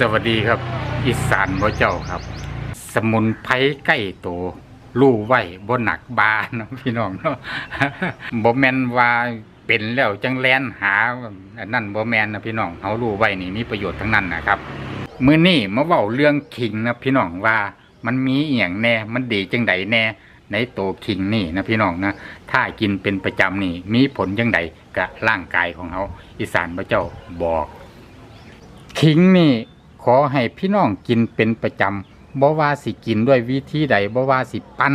สวัสดีครับ อีสานบ่เจ้าครับ สมุนไพรใกล้ตัวรู้ไว้บ่หนักบาเนะพี่น้องเนาะบ่แมนว่าเป็นแล้วจังแลนหาอันนั่นบ่แมนนะพี่น้องเฮารู้ไว้นี่มีประโยชน์ทั้งนั้นนะครับมื้อนี้มาเว้าเรื่องขิงนะพี่น้องว่ามันมีอีหยังแน่มันดีจังใดแน่ในโตวขิงนี่นะพี่น้องนะถ้ากินเป็นประจำนี่มีผลจังใดกับร่างกายของเฮาอีสานพระเจ้าบอกขิงนี่ ขอให้พี่น้องกินเป็นประจำบ่ว่าสิกินด้วยวิธีใดบ่ว่าสิปั้น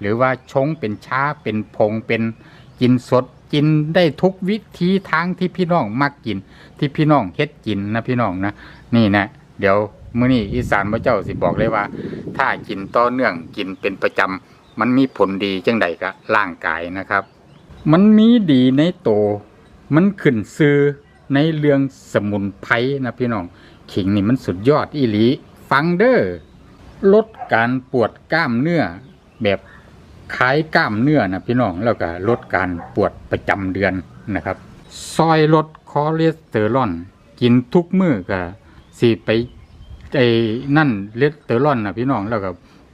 หรือว่าชงเป็นชาเป็นผงเป็นกินสดกินได้ทุกวิธีทางที่พี่น้องมักกิน ที่พี่น้องเฮ็ดกินนะพี่น้องนะนี่นะเดี๋ยวมื้อนี้อีสานพระเจ้าสิบอกเลยว่า ถ้ากินต่อเนื่องกินเป็นประจำมันมีผลดีจังใดกับร่างกายนะครับ มันมีดีในโต มันขึ้นซื้อในเรื่องสมุนไพรนะพี่น้อง ขิงนี่มันสุดยอดอีหลี ฟังเดอ้อลดการปวดกล้ามเนื้อ แบบคล้ายกล้ามเนื้อนะพี่น้องแล้วก็ลดการปวดประจำเดือนนะครับซอยลดคอเลสเตอรอลกินทุกมื้อก็สิไปไอ้นั่นเลสเตอรอลนะพี่น้องแล้วก็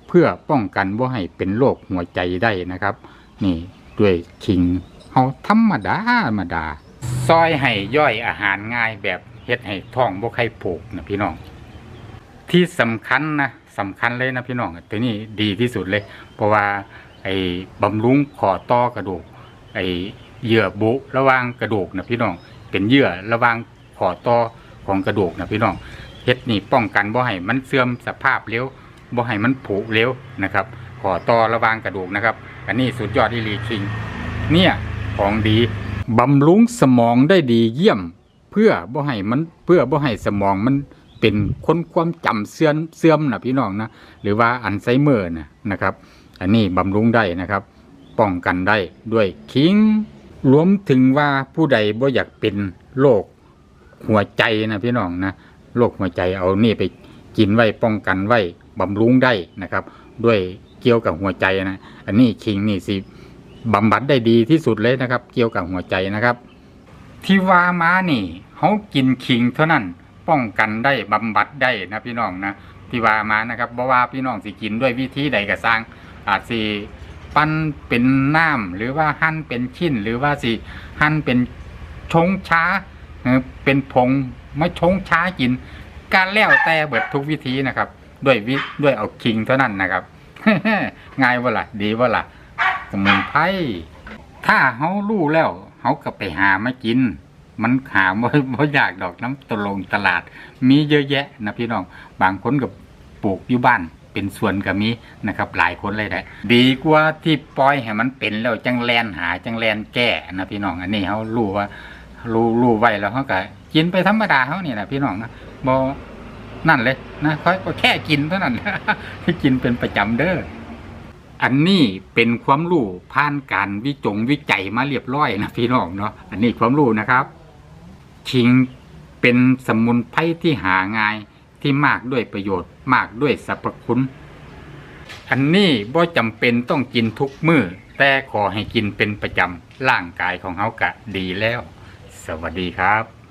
เพื่อป้องกันว่าให้เป็นโรคหัวใจได้นะครับ นี่ด้วยขิงเฮาธรรมดาธรรมดา ซอยให้ย่อยอาหารง่ายแบบ เฮ็ดให้ท้องบ่ไข้ผูกนะพี่น้อง ที่สำคัญนะสำคัญเลยนะพี่น้องตัวนี้ดีที่สุดเลย เพราะว่าไอ้บำรุงขอต่อกระดูก ไอ้เยื่อบุระหว่างกระดูกนะพี่น้อง เป็นเยื่อระหว่างขอต่อของกระดูกนะพี่น้องเฮ็ดนี่ป้องกันบ่ให้มันเสื่อมสภาพเร็วบ่ให้มันผุเร็วนะครับขอต่อระหว่างกระดูกนะครับ อันนี้สุดยอดอีหลีคิง เนี่ยของดีบำรุงสมองได้ดีเยี่ยม เพื่อบ่ให้มันเพื่อบ่ให้สมองมันเป็นคนความจำเสื่อมเสื่อมนะพี่น้องนะหรือว่าอัลไซเมอร์นะนะครับ อันนี้บำรุงได้นะครับ ป้องกันได้ด้วยคิงรวมถึงว่าผู้ใดบ่อยากเป็นโรคหัวใจนะพี่น้องนะโรคหัวใจเอานี่ไปกินไว้ป้องกันไว้บำรุงได้นะครับ ด้วยเกี่ยวกับหัวใจนะ อันนี้คิงนี่สิบำบัดได้ดีที่สุดเลยนะครับ เกี่ยวกับหัวใจนะครับ ที่ว่ามานี่เขากินขิงเท่านั้นป้องกันได้บำบัดได้นะพี่น้องนะที่ว่ามานะครับเพราะว่าพี่น้องสิกินด้วยวิธีใดก็สร้างอาจสิปั้นเป็นน้ำหรือว่าหั่นเป็นชิ้น หรือว่าสิหั่นเป็นชงช้าเป็นผงไม่ชงช้ากิน การแล้วแต่เบิดทุกวิธีนะครับ ด้วยวิด้วยเอาคิงเท่านั้นนะครับง่ายว่าล่ะดีว่าล่ะสมุนไพรถ้าเฮารู้แล้ว เฮาก็ไปหามากิน มันหาบ่บ่ยากดอกน้ำตะลงตลาด มีเยอะแยะนะพี่น้องบางคนก็ปลูกอยู่บ้านเป็นส่วนก็มีนะครับ หลายคนเลยแหละดีกว่าที่ปล่อยให้มันเป็นแล้วจังแลนหาจังแลนแก้นะพี่น้องอันนี้เฮารู้ว่ารู้รู้ไว้แล้วเฮาก็กินไปธรรมดาเฮาเนี่ยนะพี่น้องนะบ่นั่นเลยนะค่อยก็แค่กินเท่านั้นให้กินเป็นประจำเด้อ อันนี้เป็นความรู้ผ่านการวิจงวิจัยมาเรียบร้อยนะพี่น้องเนาะอันนี้ความรู้นะครับขิงเป็นสมุนไพรที่หาง่ายที่มากด้วยประโยชน์มากด้วยสรรพคุณ อันนี้บ่จำเป็นต้องกินทุกมือ้อแต่ขอให้กินเป็นประจำร่างกายของเฮากะดีแล้ว สวัสดีครับ